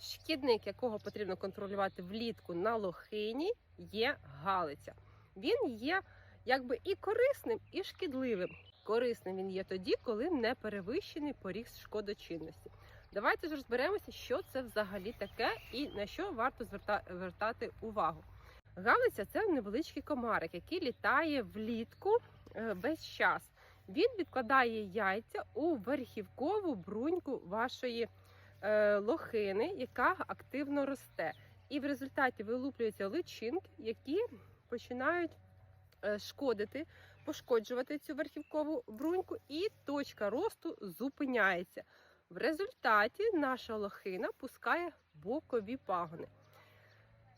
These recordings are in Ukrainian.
Шкідник, якого потрібно контролювати влітку на лохині, є галиця. Він є якби і корисним, і шкідливим. Корисним він є тоді, коли не перевищений поріг шкодочинності. Давайте ж розберемося, що це взагалі таке і на що варто звертати увагу. Галиця це невеличкий комарик, який літає влітку весь час. Він відкладає яйця у верхівкову бруньку вашої лохини, яка активно росте. І в результаті вилуплюються личинки, які починають е, шкодити, пошкоджувати цю верхівкову бруньку, і точка росту зупиняється. В результаті наша лохина пускає бокові пагони.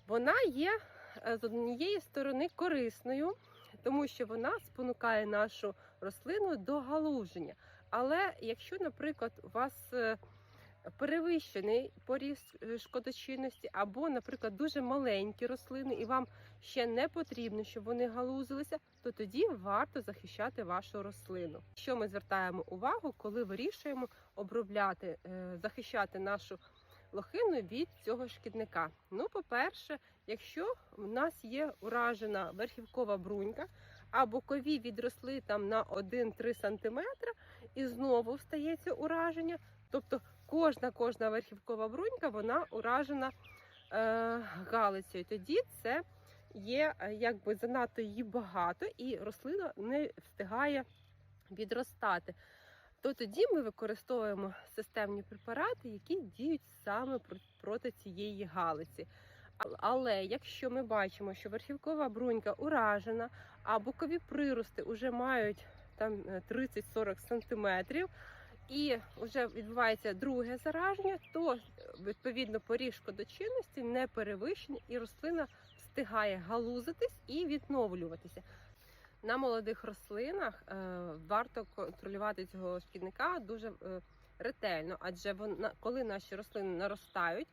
Вона є е, з однієї сторони корисною, тому що вона спонукає нашу рослину до галуження. Але якщо, наприклад, у вас е, перевищений поріг е, шкодочинності, або, наприклад, дуже маленькі рослини, і вам ще не потрібно, щоб вони галузилися, то тоді варто захищати вашу рослину. Що ми звертаємо увагу, коли вирішуємо обробляти, е, захищати нашу лохину від цього шкідника? Ну, по-перше, якщо в нас є уражена верхівкова брунька, а бокові відросли там на 1-3 см, і знову встається ураження. Тобто кожна кожна верхівкова брунька вона уражена е, галицею. Тоді це є е, якби занадто її багато, і рослина не встигає відростати. То тоді ми використовуємо системні препарати, які діють саме проти цієї галиці. Але якщо ми бачимо, що верхівкова брунька уражена, а бокові прирости вже мають там е, 30-40 сантиметрів, і вже відбувається друге зараження, то відповідно поріг шкодочинності не перевищений, і рослина встигає галузитись і відновлюватися. На молодих рослинах е, варто контролювати цього шкідника дуже е, ретельно, адже вона, коли наші рослини наростають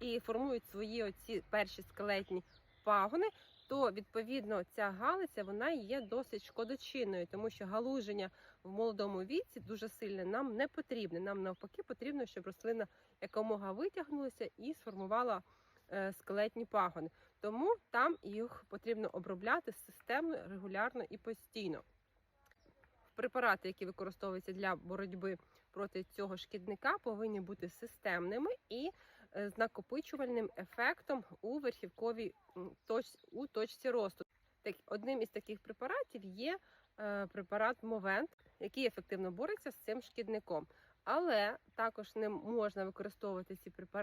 і формують свої оці перші скелетні пагони, то відповідно ця галиця вона є досить шкодочинною, тому що галуження в молодому віці дуже сильне нам не потрібне. Нам навпаки потрібно, щоб рослина якомога витягнулася і сформувала е, скелетні пагони. Тому там їх потрібно обробляти системно, регулярно і постійно. Препарати, які використовуються для боротьби проти цього шкідника, повинні бути системними і е, з накопичувальним ефектом у верхівковій м, у точці росту. Так, одним із таких препаратів є е, препарат Мовент, який ефективно бореться з цим шкідником. Але також не можна використовувати ці препарати.